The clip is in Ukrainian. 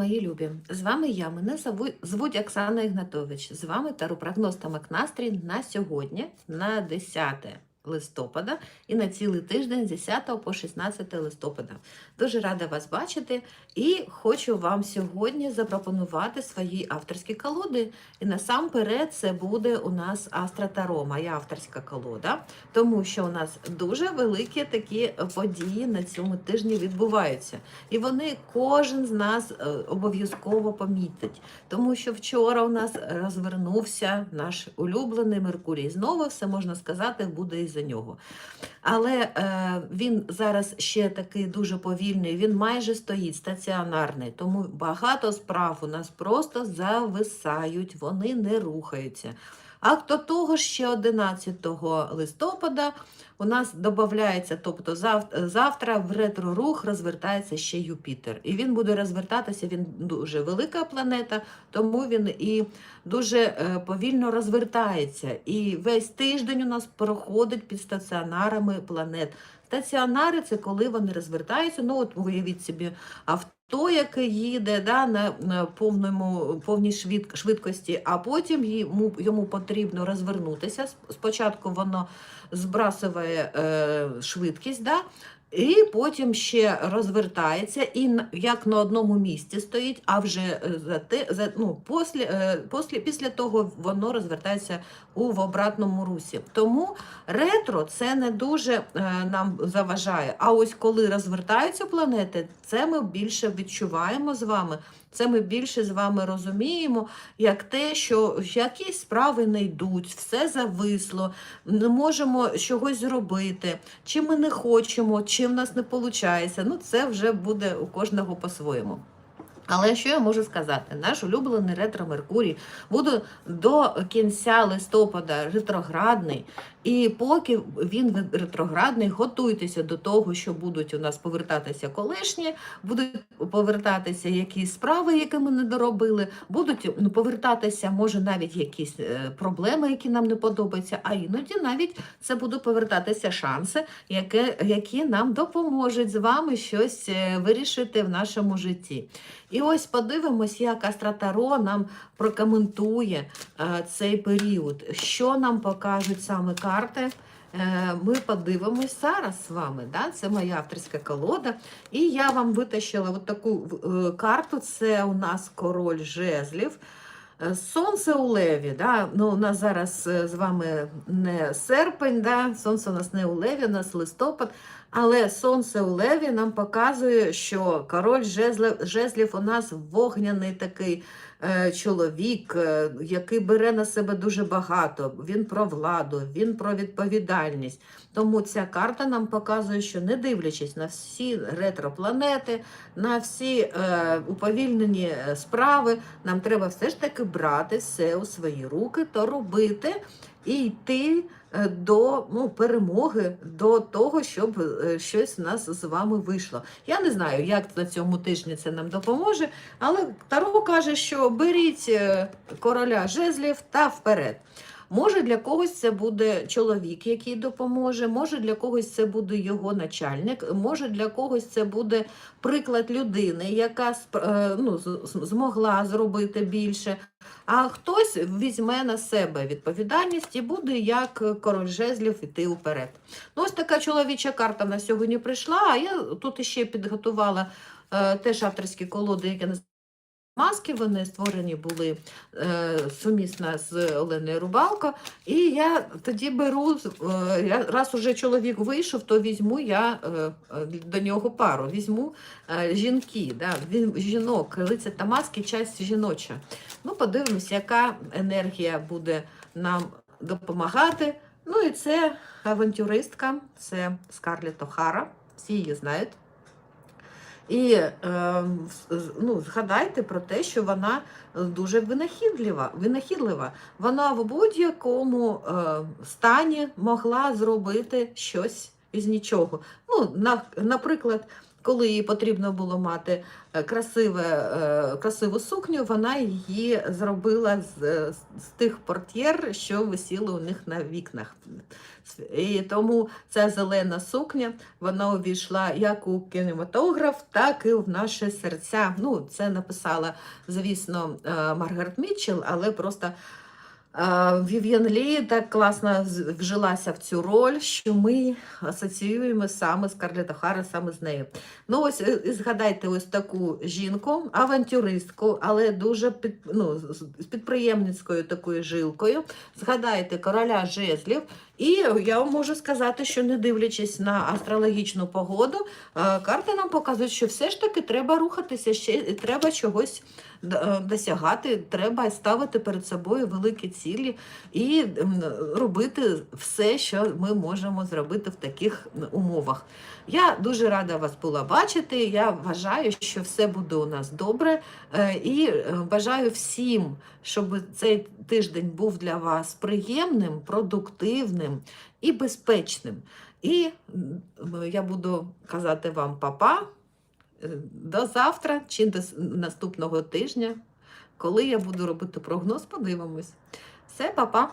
мої любі! З вами я, мене звуть Оксана Ігнатович. З вами таропрогноз та Макнастрій на сьогодні, на 10 листопада і на цілий тиждень з 10 по 16 листопада. Дуже рада вас бачити і хочу вам сьогодні запропонувати свої авторські колоди. І насамперед це буде у нас Астра Таро, моя авторська колода, тому що у нас дуже великі такі події на цьому тижні відбуваються. І вони кожен з нас е, обов'язково помітить. Тому що вчора у нас розвернувся наш улюблений Меркурій. Знову все можна сказати, буде із-за нього. Але е, він зараз ще такий дуже повільний, він майже стоїть стаціонарний, тому багато справ у нас просто зависають, вони не рухаються. А до того ще 11 листопада у нас додається, тобто зав- завтра в ретро-рух розвертається ще Юпітер. І він буде розвертатися, він дуже велика планета, тому він і дуже е, повільно розвертається. І весь тиждень у нас проходить під стаціонарами планет. Стаціонари це коли вони розвертаються. Ну, от уявіть собі, авто, яке їде да, на, повному, повній швид, швидкості, а потім йому, йому потрібно розвернутися. Спочатку воно збрасує е, швидкість, да, і потім ще розвертається, і як на одному місці стоїть, а вже е, за те, за, ну, послі, після, після того воно розвертається у в обратному русі. Тому ретро це не дуже е, нам заважає. А ось коли розвертаються планети, це ми більше відчуваємо з вами. Це ми більше з вами розуміємо, як те, що якісь справи не йдуть, все зависло, не можемо чогось зробити, чи ми не хочемо, чи в нас не виходить. Ну, це вже буде у кожного по-своєму. Але що я можу сказати? Наш улюблений ретро Меркурій буде до кінця листопада ретроградний. І поки він ретроградний, готуйтеся до того, що будуть у нас повертатися колишні, будуть повертатися якісь справи, які ми не доробили, будуть ну, повертатися, може, навіть якісь е, проблеми, які нам не подобаються, а іноді навіть це будуть повертатися шанси, які, нам допоможуть з вами щось е, вирішити в нашому житті. І ось подивимось, як Астратаро нам прокоментує е, цей період, що нам покажуть саме карти. Е, Ми подивимось зараз з вами. Да? Це моя авторська колода. І я вам витащила от таку е, карту. Це у нас король жезлів. Е, Сонце у леві, да? ну, у нас зараз е, з вами не серпень, да? сонце у нас не у леві, у нас листопад, але сонце у леві нам показує, що король жезлів, жезлів у нас вогняний такий чоловік, е, який бере на себе дуже багато. Він про владу, він про відповідальність. Тому ця карта нам показує, що не дивлячись на всі ретропланети, на всі е, уповільнені е, справи, нам треба все ж таки брати все у свої руки та робити і йти е, до ну, перемоги, до того, щоб е, щось у нас з вами вийшло. Я не знаю, як на цьому тижні це нам допоможе, але Таро каже, що беріть е, короля жезлів та вперед. Може, для когось це буде чоловік, який допоможе, може для когось це буде його начальник, може для когось це буде приклад людини, яка е, ну, змогла зробити більше. А хтось візьме на себе відповідальність і буде як король жезлів іти вперед. Ну, ось така чоловіча карта на сьогодні прийшла. А я тут ще підготувала е, теж авторські колоди, які називаються маски. Вони створені були е, сумісно з Оленою Рубалко. І я тоді беру, е, раз уже чоловік вийшов, то візьму я е, до нього пару. Візьму е, жінки, да, жінок, лиця та маски, часть жіноча. Ну, подивимось, яка енергія буде нам допомагати. Ну і це авантюристка, це Скарлетт О'Хара, всі її знають. І е, ну, згадайте про те, що вона дуже винахідлива. винахідлива. Вона в будь-якому е, стані могла зробити щось із нічого. Ну, на, наприклад, коли їй потрібно було мати е, красиве, е, красиву сукню, вона її зробила з, е, з тих портьєр, що висіли у них на вікнах. І тому ця зелена сукня вона увійшла як у кінематограф, так і в наші серця. Ну, це написала, звісно, Маргарет Мітчелл, але просто Вів'ян Лі так класно вжилася в цю роль, що ми асоціюємо саме Скарлетт Охара, саме з нею. Ну, ось е, згадайте ось таку жінку, авантюристку, але дуже під, ну, з- з підприємницькою такою жилкою. Згадайте короля жезлів. І я вам можу сказати, що не дивлячись на астрологічну погоду, е, карти нам показують, що все ж таки треба рухатися ще треба чогось е, досягати, треба ставити перед собою великі цілі і робити все, що ми можемо зробити в таких умовах. Я дуже рада вас була бачити. Я вважаю, що все буде у нас добре. Е, І е, бажаю всім, щоб цей тиждень був для вас приємним, продуктивним і безпечним. І я буду казати вам папа до завтра чи до наступного тижня, коли я буду робити прогноз, подивимось. Все, папа.